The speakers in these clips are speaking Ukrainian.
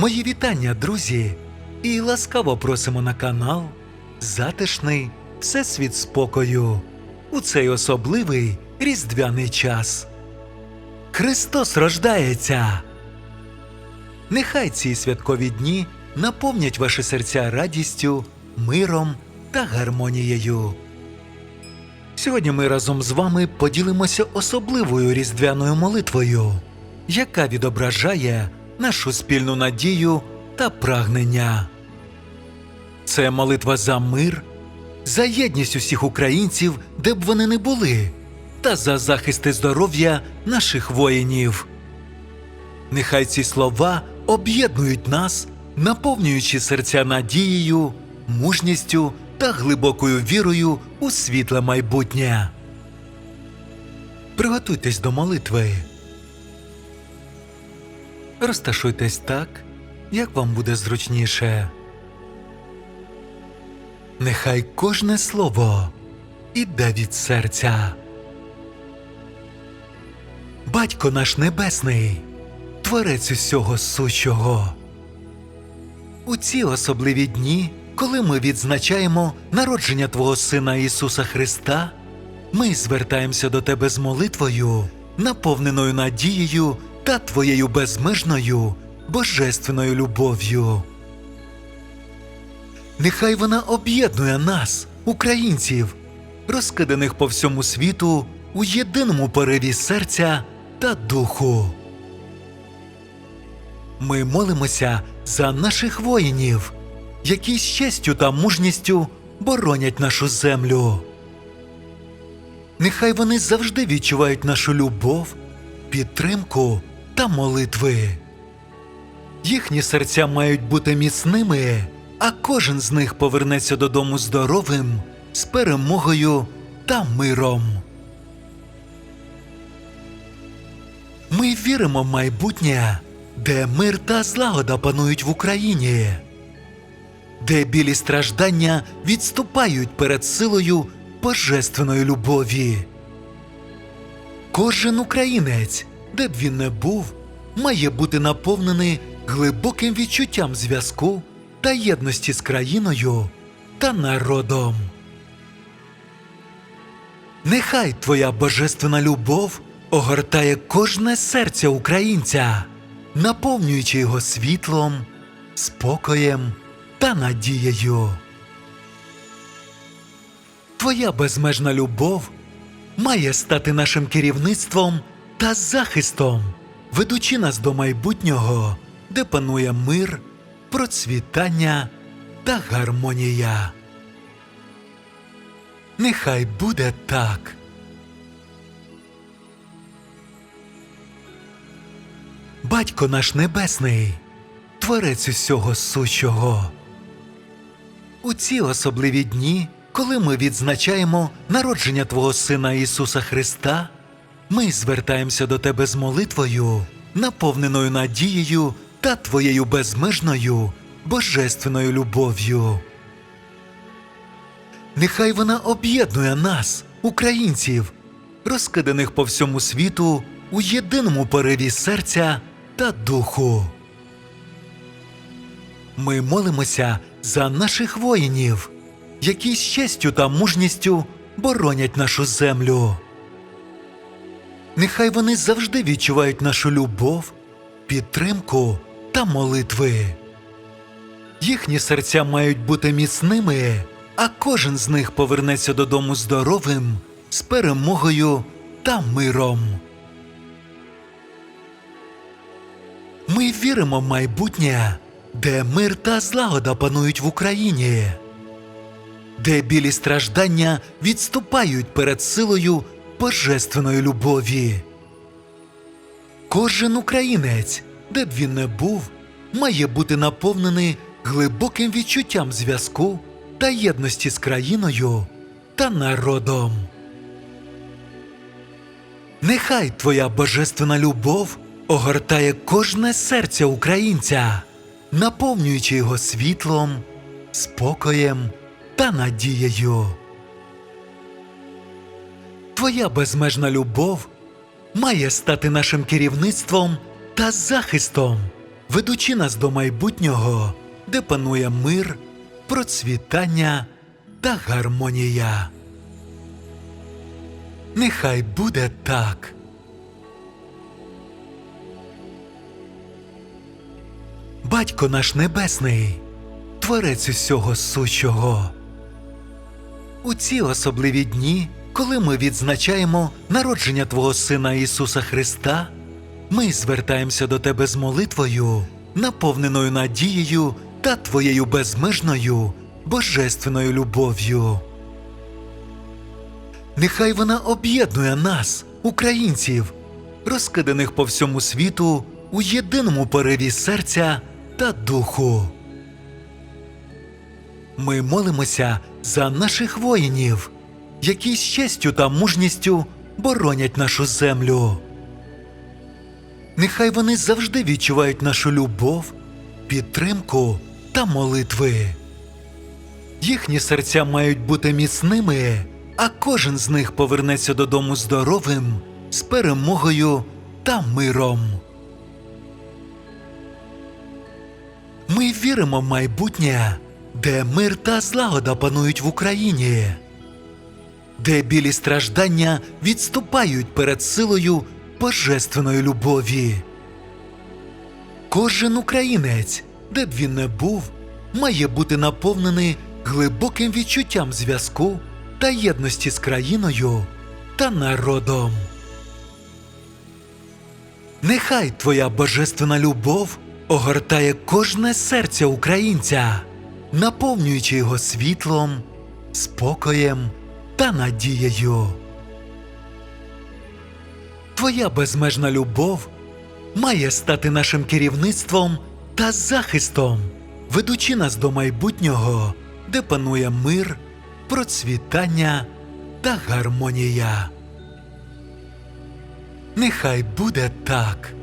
Мої вітання, друзі, і ласкаво просимо на канал Затишний Всесвіт спокою у цей особливий різдвяний час. Христос рождається! Нехай ці святкові дні наповнять ваші серця радістю, миром та гармонією. Сьогодні ми разом з вами поділимося особливою різдвяною молитвою, яка відображає нашу спільну надію та прагнення. Це молитва за мир, за єдність усіх українців, де б вони не були, та за захист здоров'я наших воїнів. Нехай ці слова об'єднують нас, наповнюючи серця надією, мужністю та глибокою вірою у світле майбутнє. Приготуйтесь до молитви. Розташуйтесь так, як вам буде зручніше. Нехай кожне слово іде від серця. Батько наш Небесний, Творець усього сущого. У ці особливі дні, коли ми відзначаємо народження Твого Сина Ісуса Христа, ми звертаємося до Тебе з молитвою, наповненою надією та Твоєю безмежною божественною любов'ю. Нехай вона об'єднує нас, українців, розкиданих по всьому світу у єдиному пориві серця та духу. Ми молимося за наших воїнів, які з честю та мужністю боронять нашу землю. Нехай вони завжди відчувають нашу любов, підтримку та молитви. Їхні серця мають бути міцними, а кожен з них повернеться додому здоровим, з перемогою та миром. Ми віримо в майбутнє, де мир та злагода панують в Україні, де білі страждання відступають перед силою божественної любові. Кожен українець, де б він не був, має бути наповнений глибоким відчуттям зв'язку та єдності з країною та народом. Нехай твоя божественна любов огортає кожне серце українця, наповнюючи його світлом, спокоєм та надією. Твоя безмежна любов має стати нашим керівництвом та захистом, ведучи нас до майбутнього, де панує мир, процвітання та гармонія. Нехай буде так. Батько наш Небесний, Творець усього сущого. У ці особливі дні, коли ми відзначаємо народження Твого Сина Ісуса Христа, ми звертаємося до Тебе з молитвою, наповненою надією та Твоєю безмежною божественною любов'ю. Нехай вона об'єднує нас, українців, розкиданих по всьому світу у єдиному пориві серця та духу. Ми молимося за наших воїнів, які з честю та мужністю боронять нашу землю. Нехай вони завжди відчувають нашу любов, підтримку та молитви. Їхні серця мають бути міцними, а кожен з них повернеться додому здоровим, з перемогою та миром. Ми віримо в майбутнє, де мир та злагода панують в Україні, де білі страждання відступають перед силою божественної любові. Кожен українець, де б він не був, має бути наповнений глибоким відчуттям зв'язку та єдності з країною та народом. Нехай твоя божественна любов огортає кожне серце українця, наповнюючи його світлом, спокоєм та надією. Твоя безмежна любов має стати нашим керівництвом та захистом, ведучи нас до майбутнього, де панує мир, процвітання та гармонія. Нехай буде так. Батько наш Небесний, Творець усього сущого. У ці особливі дні, коли ми відзначаємо народження Твого Сина Ісуса Христа, ми звертаємося до Тебе з молитвою, наповненою надією та Твоєю безмежною божественною любов'ю. Нехай вона об'єднує нас, українців, розкиданих по всьому світу у єдиному пориві серця та духу. Ми молимося за наших воїнів, які з честю та мужністю боронять нашу землю. Нехай вони завжди відчувають нашу любов, підтримку та молитви. Їхні серця мають бути міцними, а кожен з них повернеться додому здоровим, з перемогою та миром. Ми віримо в майбутнє, де мир та злагода панують в Україні, де білі страждання відступають перед силою божественної любові. Кожен українець, де б він не був, має бути наповнений глибоким відчуттям зв'язку та єдності з країною та народом. Нехай твоя божественна любов огортає кожне серце українця, наповнюючи його світлом, спокоєм та надією. Твоя безмежна любов має стати нашим керівництвом та захистом, ведучи нас до майбутнього, де панує мир, процвітання та гармонія. Нехай буде так.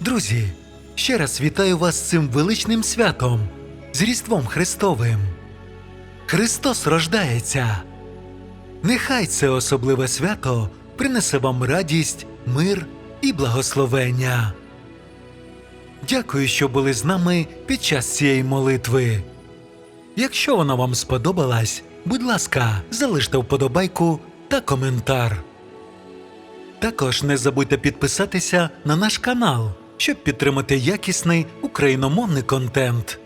Друзі, ще раз вітаю вас з цим величним святом, з Різдвом Христовим. Христос рождається. Нехай це особливе свято принесе вам радість, мир і благословення. Дякую, що були з нами під час цієї молитви. Якщо вона вам сподобалась, будь ласка, залиште вподобайку та коментар. Також не забудьте підписатися на наш канал, щоб підтримати якісний україномовний контент.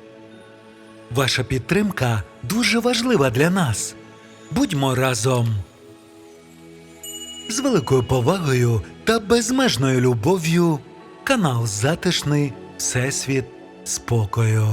Ваша підтримка дуже важлива для нас. Будьмо разом. З великою повагою та безмежною любов'ю канал Затишний Всесвіт Спокою.